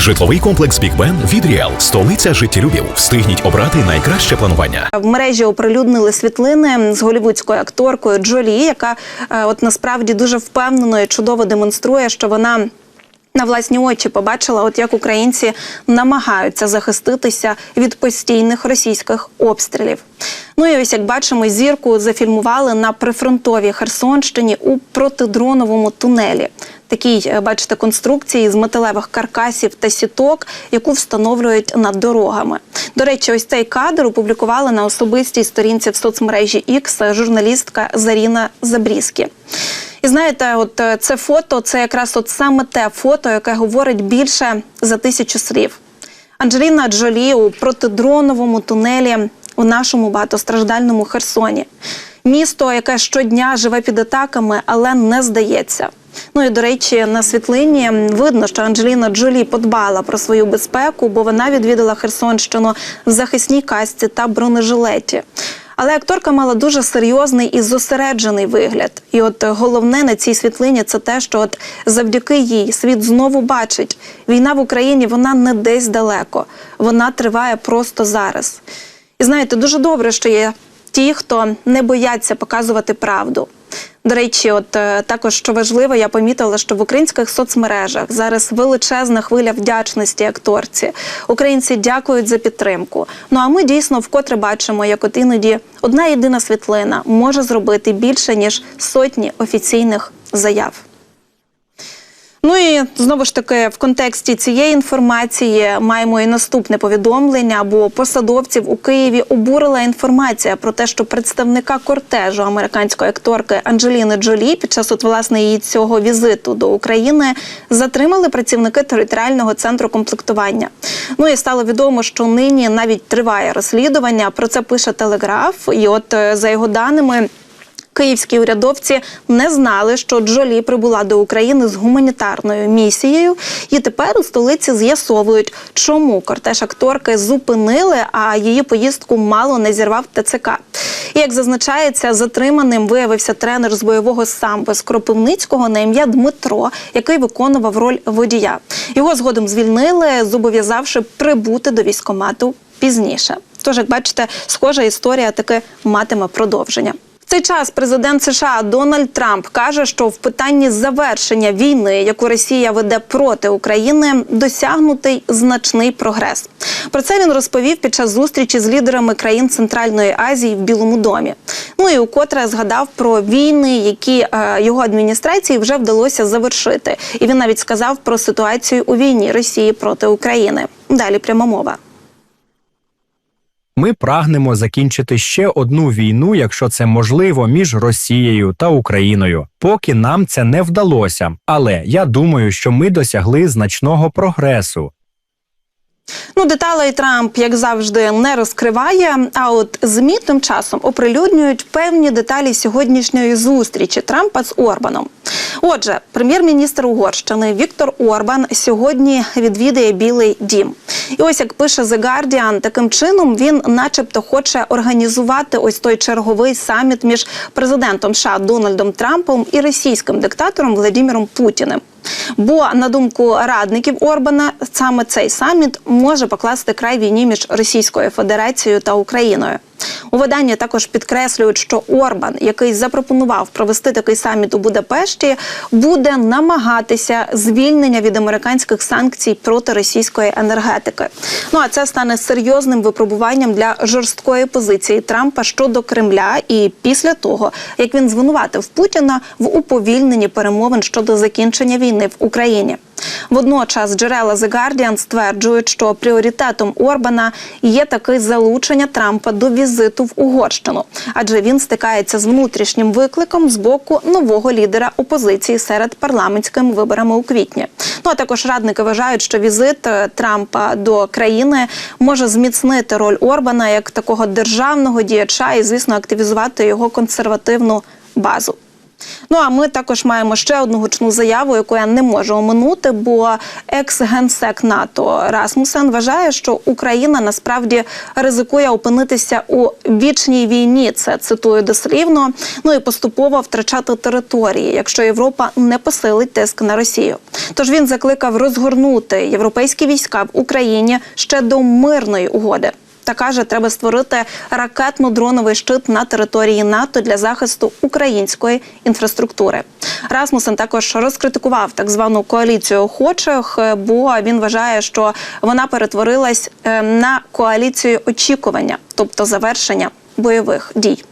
Житловий комплекс Бік Бен від Ріал, столиця життєлюбів. Встигніть обрати найкраще планування. В мережі оприлюднили світлини з голівудською акторкою Джолі, яка е, от насправді дуже впевнено і чудово демонструє, що вона. На власні очі побачила, от як українці намагаються захиститися від постійних російських обстрілів. Ну і ось як бачимо, зірку зафільмували на прифронтовій Херсонщині у протидроновому тунелі. Такій, е, бачите, конструкції з металевих каркасів та сіток, яку встановлюють над дорогами. До речі, ось цей кадр опублікували на особистій сторінці в соцмережі X журналістка Заріна Забрізкі. І знаєте, от е, це фото це якраз от саме те фото, яке говорить більше за тисячу слів. Анджеліна Джолі у протидроновому тунелі у нашому багатостраждальному Херсоні. Місто, яке щодня живе під атаками, але не здається. Ну і до речі, на світлині видно, що Анджеліна Джолі подбала про свою безпеку, бо вона відвідала Херсонщину в захисній касці та бронежилеті. Але акторка мала дуже серйозний і зосереджений вигляд. І от головне на цій світлині це те, що от завдяки їй світ знову бачить, війна в Україні вона не десь далеко, вона триває просто зараз. І знаєте, дуже добре, що є ті, хто не бояться показувати правду. До речі, от е, також що важливо, я помітила, що в українських соцмережах зараз величезна хвиля вдячності акторці. Українці дякують за підтримку. Ну а ми дійсно вкотре бачимо, як от іноді одна єдина світлина може зробити більше ніж сотні офіційних заяв. Ну і знову ж таки, в контексті цієї інформації маємо і наступне повідомлення, бо посадовців у Києві обурила інформація про те, що представника кортежу американської акторки Анджеліни Джолі під час от власне її цього візиту до України затримали працівники територіального центру комплектування. Ну і стало відомо, що нині навіть триває розслідування. Про це пише Телеграф, і от е, за його даними. Київські урядовці не знали, що Джолі прибула до України з гуманітарною місією, і тепер у столиці з'ясовують, чому кортеж акторки зупинили, а її поїздку мало не зірвав ТЦК. І як зазначається, затриманим виявився тренер з бойового самбо з Кропивницького на ім'я Дмитро, який виконував роль водія. Його згодом звільнили, зобов'язавши прибути до військомату пізніше. Тож, як бачите, схожа історія таки матиме продовження. Цей час президент США Дональд Трамп каже, що в питанні завершення війни, яку Росія веде проти України, досягнутий значний прогрес. Про це він розповів під час зустрічі з лідерами країн Центральної Азії в Білому домі. Ну і укотре згадав про війни, які е, його адміністрації вже вдалося завершити. І він навіть сказав про ситуацію у війні Росії проти України. Далі пряма мова. Ми прагнемо закінчити ще одну війну, якщо це можливо, між Росією та Україною. Поки нам це не вдалося. Але я думаю, що ми досягли значного прогресу. Ну, деталей Трамп, як завжди, не розкриває. А от ЗМІ тим часом оприлюднюють певні деталі сьогоднішньої зустрічі Трампа з Орбаном. Отже, прем'єр-міністр Угорщини Віктор Орбан сьогодні відвідає Білий Дім. І ось як пише The Guardian, таким чином він, начебто, хоче організувати ось той черговий саміт між президентом США Дональдом Трампом і російським диктатором Владіміром Путіним. Бо на думку радників Орбана, саме цей саміт може покласти край війні між Російською Федерацією та Україною. У виданні також підкреслюють, що Орбан, який запропонував провести такий саміт у Будапешті, буде намагатися звільнення від американських санкцій проти російської енергетики. Ну а це стане серйозним випробуванням для жорсткої позиції Трампа щодо Кремля. І після того, як він звинуватив Путіна в уповільненні перемовин щодо закінчення війни в Україні. Водночас джерела The Guardian стверджують, що пріоритетом Орбана є таке залучення Трампа до візиту в Угорщину, адже він стикається з внутрішнім викликом з боку нового лідера опозиції серед парламентськими виборами у квітні. Ну а також радники вважають, що візит е, Трампа до країни може зміцнити роль Орбана як такого державного діяча і, звісно, активізувати його консервативну базу. Ну а ми також маємо ще одну гучну заяву, яку я не можу оминути, бо екс-генсек НАТО Расмусен вважає, що Україна насправді ризикує опинитися у вічній війні. Це цитую дослівно. Ну і поступово втрачати території, якщо Європа не посилить тиск на Росію. Тож він закликав розгорнути європейські війська в Україні ще до мирної угоди. Та каже, треба створити ракетно-дроновий щит на території НАТО для захисту української інфраструктури. Расмусен також розкритикував так звану коаліцію охочих, е, бо він вважає, що вона перетворилась е, на коаліцію очікування, тобто завершення бойових дій.